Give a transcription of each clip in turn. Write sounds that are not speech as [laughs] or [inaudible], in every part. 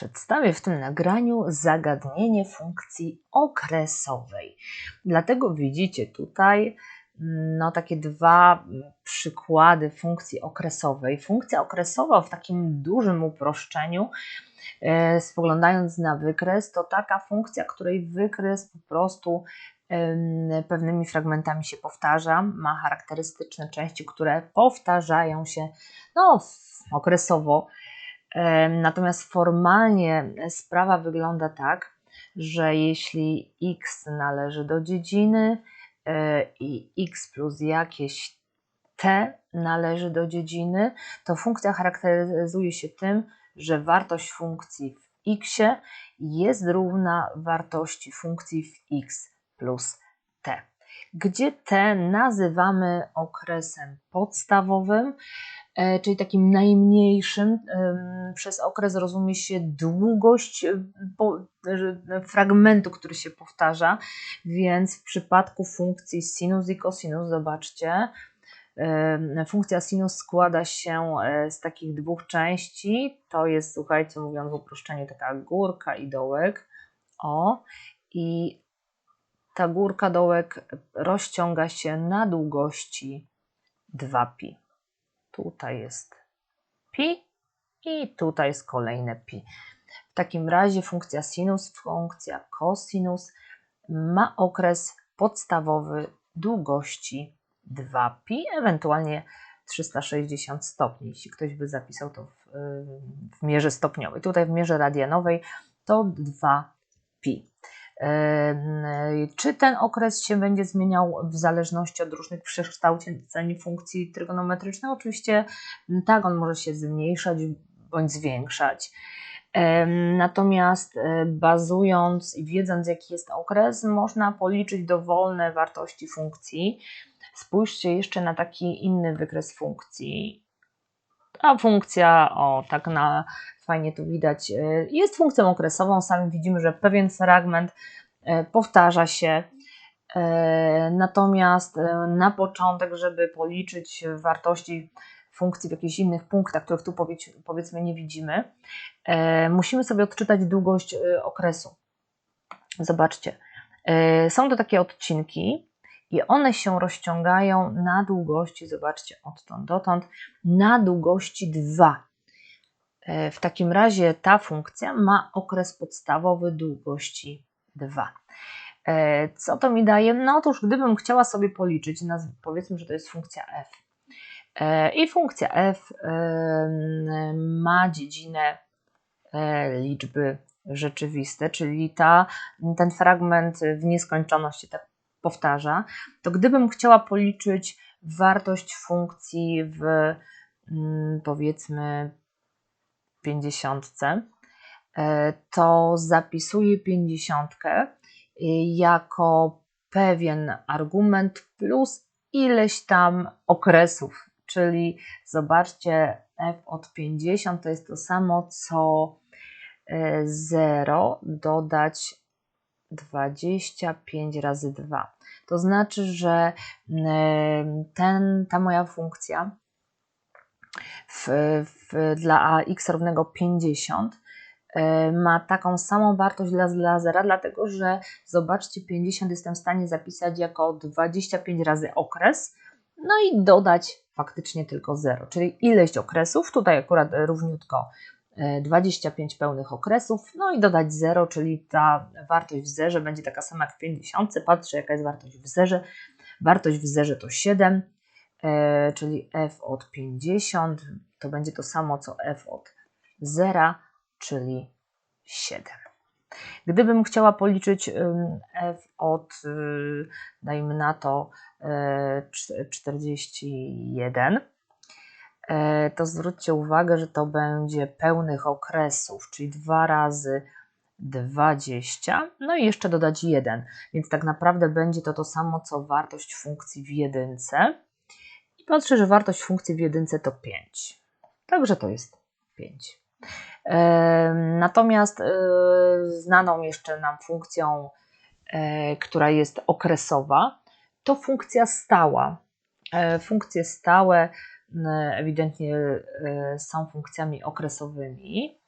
Przedstawię w tym nagraniu zagadnienie funkcji okresowej. Dlatego widzicie tutaj no, takie dwa przykłady funkcji okresowej. Funkcja okresowa w takim dużym uproszczeniu, e, spoglądając na wykres, to taka funkcja, której wykres po prostu pewnymi fragmentami się powtarza, ma charakterystyczne części, które powtarzają się no, okresowo Natomiast formalnie sprawa wygląda tak, że jeśli x należy do dziedziny e, i x plus jakieś t należy do dziedziny, to funkcja charakteryzuje się tym, że wartość funkcji w x jest równa wartości funkcji w x plus t, gdzie t nazywamy okresem podstawowym, czyli takim najmniejszym. Przez okres rozumie się długość e, fragmentu, który się powtarza, więc w przypadku funkcji sinus i cosinus, zobaczcie, Funkcja sinus składa się e, z takich dwóch części. To jest, słuchajcie, mówiąc w uproszczeniu, taka górka i dołek. O, i ta górka, dołek rozciąga się na długości 2pi. Tutaj jest pi i tutaj jest kolejne pi. W takim razie funkcja sinus, funkcja cosinus ma okres podstawowy długości 2pi, ewentualnie 360 stopni. Jeśli ktoś by zapisał to w, w mierze stopniowej. Tutaj w mierze radianowej to 2pi. Czy ten okres się będzie zmieniał w zależności od różnych przekształceń funkcji trygonometrycznych? Oczywiście tak, on może się zmniejszać bądź zwiększać. Natomiast e, bazując i wiedząc, jaki jest okres, można policzyć dowolne wartości funkcji. Spójrzcie jeszcze na taki inny wykres funkcji. A funkcja, o tak na fajnie tu widać, e, jest funkcją okresową. Sami widzimy, że pewien fragment e, powtarza się. E, natomiast na początek, żeby policzyć wartości funkcji w jakichś innych punktach, których tu powiedzmy nie widzimy, musimy sobie odczytać długość okresu. Zobaczcie, są to takie odcinki i one się rozciągają na długości, zobaczcie, odtąd dotąd, na długości 2. E, w takim razie ta funkcja ma okres podstawowy długości 2. E, co to mi daje? No otóż gdybym chciała sobie policzyć, powiedzmy, że to jest funkcja f. E, I funkcja f ma dziedzinę liczby rzeczywiste, czyli ta, ten fragment w nieskończoność się tak powtarza, to gdybym chciała policzyć wartość funkcji w mm, powiedzmy 50, e, to zapisuję 50 e, jako pewien argument plus ileś tam okresów, czyli zobaczcie, f od 50 to jest to samo co 0 e, dodać 25 razy 2. To znaczy, że ten, ta moja funkcja w, w, dla ax równego 50 e, ma taką samą wartość dla, dla zera, dlatego że zobaczcie, 50 jestem w stanie zapisać jako 25 razy okres, no i dodać faktycznie tylko 0, czyli ileś okresów, tutaj akurat równiutko 25 pełnych okresów, no i dodać 0, czyli ta wartość w zerze będzie taka sama jak w 50. Patrzę, jaka jest wartość w zerze. Wartość w zerze to 7, e, czyli f od 50 to będzie to samo co f od 0, czyli 7. Gdybym chciała policzyć f od, y, dajmy na to, 41, e, E, to zwróćcie uwagę, że to będzie pełnych okresów, czyli 2 razy 20, no i jeszcze dodać 1, więc tak naprawdę będzie to to samo, co wartość funkcji w jedynce. I patrzę, że wartość funkcji w jedynce to 5. Także to jest 5. E, natomiast e, znaną jeszcze nam funkcją, która jest okresowa, to funkcja stała. Funkcje stałe ewidentnie e, są funkcjami okresowymi.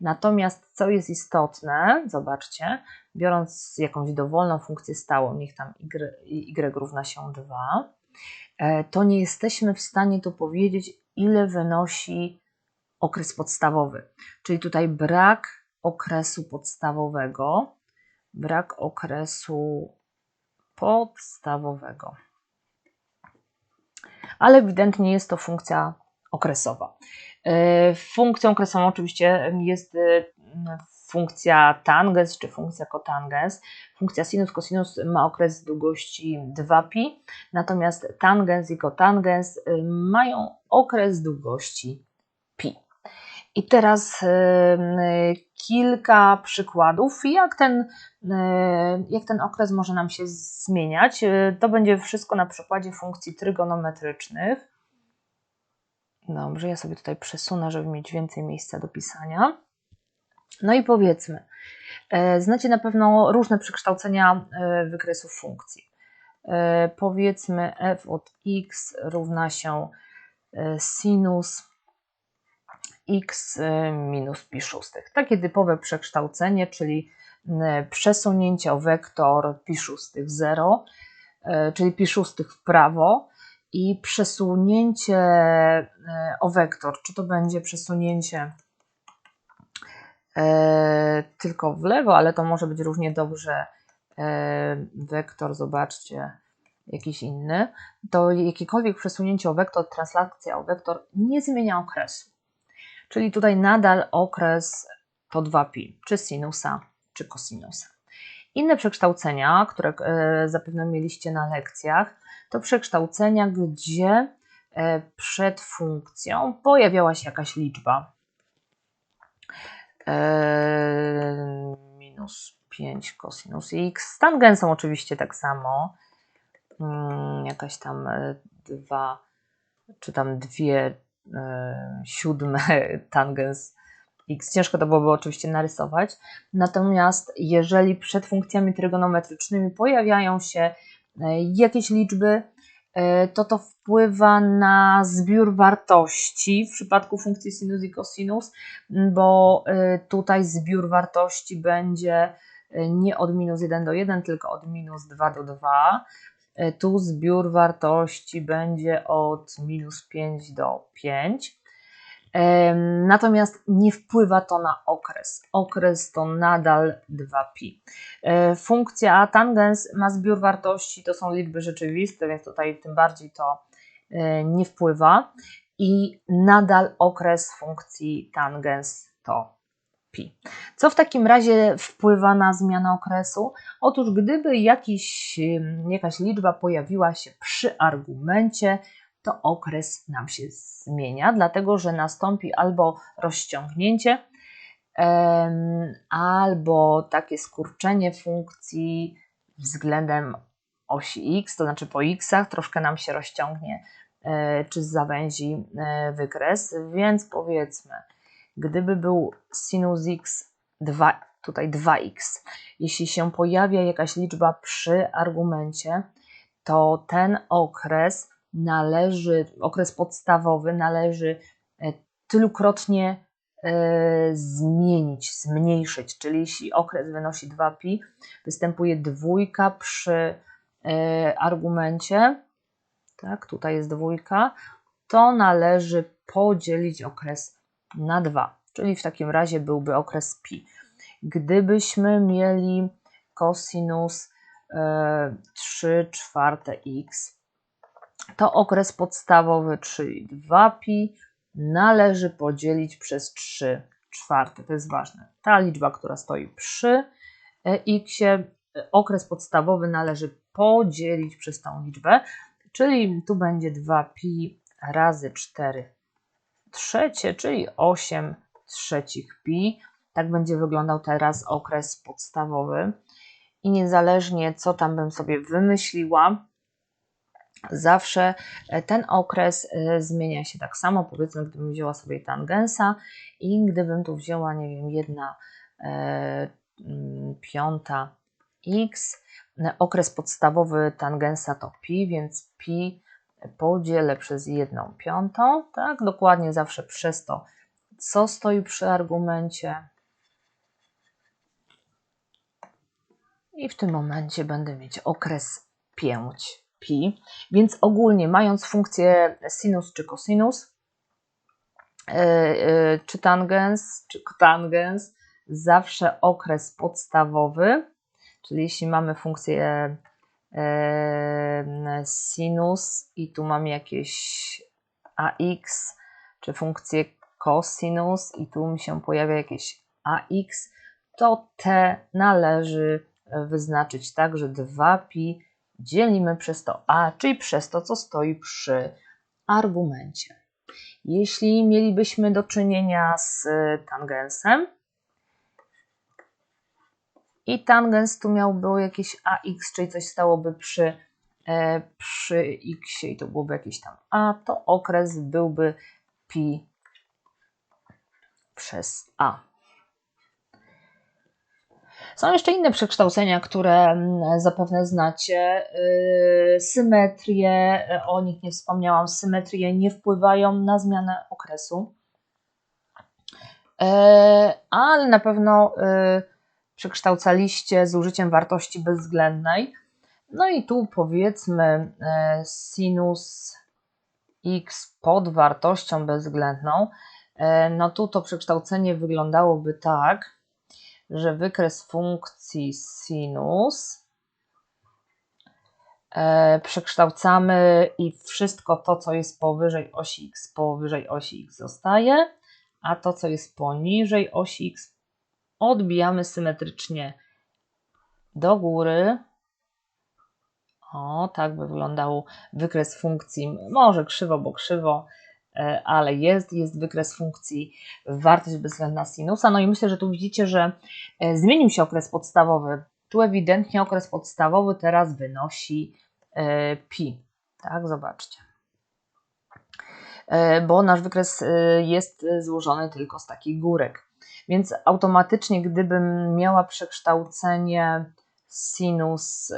Natomiast co jest istotne, zobaczcie, biorąc jakąś dowolną funkcję stałą, niech tam y, y równa się 2, e, to nie jesteśmy w stanie tu powiedzieć, ile wynosi okres podstawowy. Czyli tutaj brak okresu podstawowego, brak okresu podstawowego. Ale ewidentnie jest to funkcja okresowa. E, funkcją okresową oczywiście jest e, funkcja tangens czy funkcja kotangens. Funkcja sinus cosinus ma okres długości 2pi, natomiast tangens i kotangens e, mają okres długości. I teraz kilka przykładów, jak ten, jak ten okres może nam się zmieniać. To będzie wszystko na przykładzie funkcji trygonometrycznych. Dobrze, ja sobie tutaj przesunę, żeby mieć więcej miejsca do pisania. No i powiedzmy, e, znacie na pewno różne przekształcenia e, wykresów funkcji. E, powiedzmy f od x równa się sinus x minus pi szóstych. Takie typowe przekształcenie, czyli przesunięcie o wektor pi szóstych 0, czyli pi szóstych w prawo, i przesunięcie o wektor, czy to będzie przesunięcie tylko w lewo, ale to może być równie dobrze wektor, zobaczcie, jakiś inny, to jakiekolwiek przesunięcie o wektor, translacja o wektor nie zmienia okresu. Czyli tutaj nadal okres to 2pi, czy sinusa, czy kosinusa. Inne przekształcenia, które zapewne mieliście na lekcjach, to przekształcenia, gdzie e, przed funkcją pojawiała się jakaś liczba. E, minus 5 cosinus x. Z tangensą oczywiście tak samo. Mm, jakaś tam 2, e, czy tam 2 siódme [laughs] tangens x. Ciężko to byłoby oczywiście narysować. Natomiast jeżeli przed funkcjami trygonometrycznymi pojawiają się E, jakieś liczby, e, to to wpływa na zbiór wartości w przypadku funkcji sinus i cosinus, bo e, tutaj zbiór wartości będzie nie od minus 1 do 1, tylko od minus 2 do 2. Tu zbiór wartości będzie od minus 5 do 5. Natomiast nie wpływa to na okres. Okres to nadal 2pi. E, funkcja tangens ma zbiór wartości, to są liczby rzeczywiste, więc tutaj tym bardziej to e, nie wpływa. I nadal okres funkcji tangens to pi. Co w takim razie wpływa na zmianę okresu? Otóż gdyby jakiś, jakaś liczba pojawiła się przy argumencie, to okres nam się zmienia, dlatego że nastąpi albo rozciągnięcie, albo takie skurczenie funkcji względem osi x, to znaczy po xach troszkę nam się rozciągnie e, czy zawęzi e, wykres, więc powiedzmy, gdyby był sinus x 2, tutaj 2x, jeśli się pojawia jakaś liczba przy argumencie, to ten okres należy, okres podstawowy należy e, tylukrotnie e, zmienić, zmniejszyć, czyli jeśli okres wynosi 2pi, występuje dwójka przy e, argumencie, tak, tutaj jest dwójka, to należy podzielić okres na 2, czyli w takim razie byłby okres pi. Gdybyśmy mieli cosinus 3 czwarte x, to okres podstawowy, czyli 2pi, należy podzielić przez 3 czwarte. To jest ważne. Ta liczba, która stoi przy x, okres podstawowy należy podzielić przez tą liczbę, czyli tu będzie 2pi razy 4 trzecie, czyli 8 trzecich pi. Tak będzie wyglądał teraz okres podstawowy. I niezależnie co tam bym sobie wymyśliła, zawsze e, ten okres e, zmienia się tak samo. Powiedzmy, gdybym wzięła sobie tangensa i gdybym tu wzięła, nie wiem, jedna e, mm, piąta x, okres podstawowy tangensa to pi, więc pi podzielę przez jedną piątą, tak? Dokładnie zawsze przez to, co stoi przy argumencie. I w tym momencie będę mieć okres 5 pi. Więc ogólnie mając funkcję sinus czy kosinus, e, e, czy tangens, czy kotangens, zawsze okres podstawowy, czyli jeśli mamy funkcję sinus i tu mamy jakieś ax, czy funkcję cosinus i tu mi się pojawia jakieś ax, to t należy wyznaczyć tak, że 2pi dzielimy przez to a, czyli przez to, co stoi przy argumencie. Jeśli mielibyśmy do czynienia z tangensem i tangens tu miałby jakieś ax, czyli coś stałoby przy, e, przy x i to byłoby jakieś tam a, to okres byłby pi przez a. Są jeszcze inne przekształcenia, które mm, zapewne znacie. Y, symetrie, o nich nie wspomniałam, symetrie nie wpływają na zmianę okresu, y, ale na pewno y, przekształcaliście z użyciem wartości bezwzględnej. No i tu powiedzmy sinus x pod wartością bezwzględną. No tu to przekształcenie wyglądałoby tak, że wykres funkcji sinus e, przekształcamy i wszystko to, co jest powyżej osi x, powyżej osi x zostaje, a to, co jest poniżej osi x, odbijamy symetrycznie do góry. O, tak by wyglądał wykres funkcji, może krzywo, bo krzywo, E, ale jest, jest wykres funkcji wartość bezwzględna sinusa. No i myślę, że tu widzicie, że e, zmienił się okres podstawowy. Tu ewidentnie okres podstawowy teraz wynosi e, pi. Tak, zobaczcie. Bo nasz wykres jest złożony tylko z takich górek. Więc automatycznie, gdybym miała przekształcenie sinus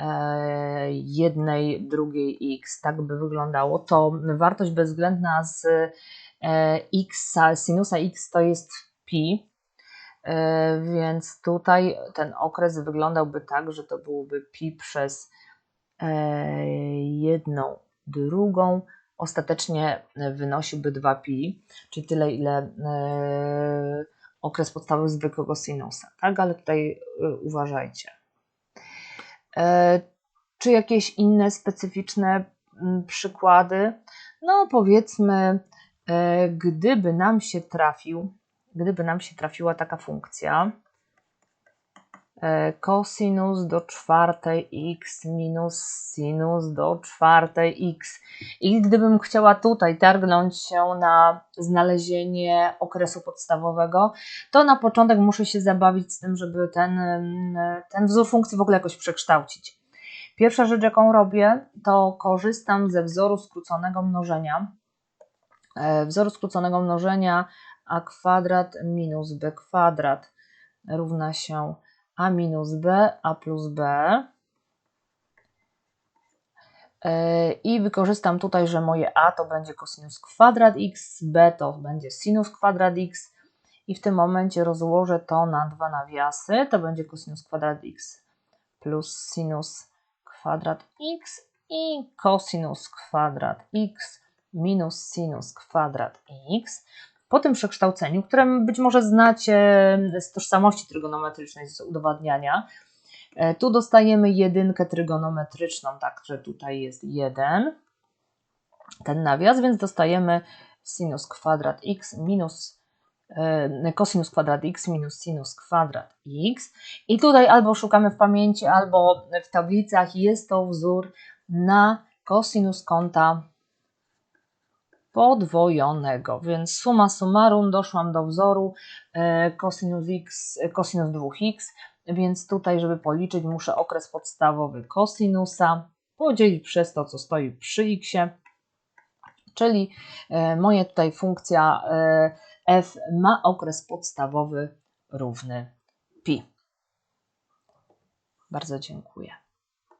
E, jednej, drugiej x, tak by wyglądało, to wartość bezwzględna z e, x, sinusa x to jest pi, więc tutaj ten okres wyglądałby tak, że to byłoby pi przez jedną, drugą, ostatecznie wynosiłby 2pi, czyli tyle, ile okres podstawowy zwykłego sinusa, tak, ale tutaj uważajcie. E, czy jakieś inne specyficzne przykłady? No, powiedzmy, e, gdyby nam się trafił, gdyby nam się trafiła taka funkcja e, cosinus do czwartej x minus sinus do czwartej x. I gdybym chciała tutaj targnąć się na znalezienie okresu podstawowego, to na początek muszę się zabawić z tym, żeby ten, ten wzór funkcji w ogóle jakoś przekształcić. Pierwsza rzecz, jaką robię, to korzystam ze wzoru skróconego mnożenia. E, wzoru skróconego mnożenia a kwadrat minus b kwadrat równa się a minus b, a plus b. E, I wykorzystam tutaj, że moje a to będzie cosinus kwadrat x, b to będzie sinus kwadrat x i w tym momencie rozłożę to na dwa nawiasy, to będzie cosinus kwadrat x plus sinus kwadrat x i cosinus kwadrat x minus sinus kwadrat x. Po tym przekształceniu, które być może znacie z tożsamości trygonometrycznej, z udowadniania, e, tu dostajemy jedynkę trygonometryczną, także tutaj jest 1, ten nawias, więc dostajemy sinus kwadrat x minus e, cosinus kwadrat x minus sinus kwadrat x. I tutaj albo szukamy w pamięci, albo w tablicach jest to wzór na cosinus kąta podwojonego, więc suma summarum doszłam do wzoru e, cosinus, x, cosinus 2x, więc tutaj, żeby policzyć, muszę okres podstawowy cosinusa podzielić przez to, co stoi przy x, czyli e, moja tutaj funkcja e, f ma okres podstawowy równy pi. Bardzo dziękuję.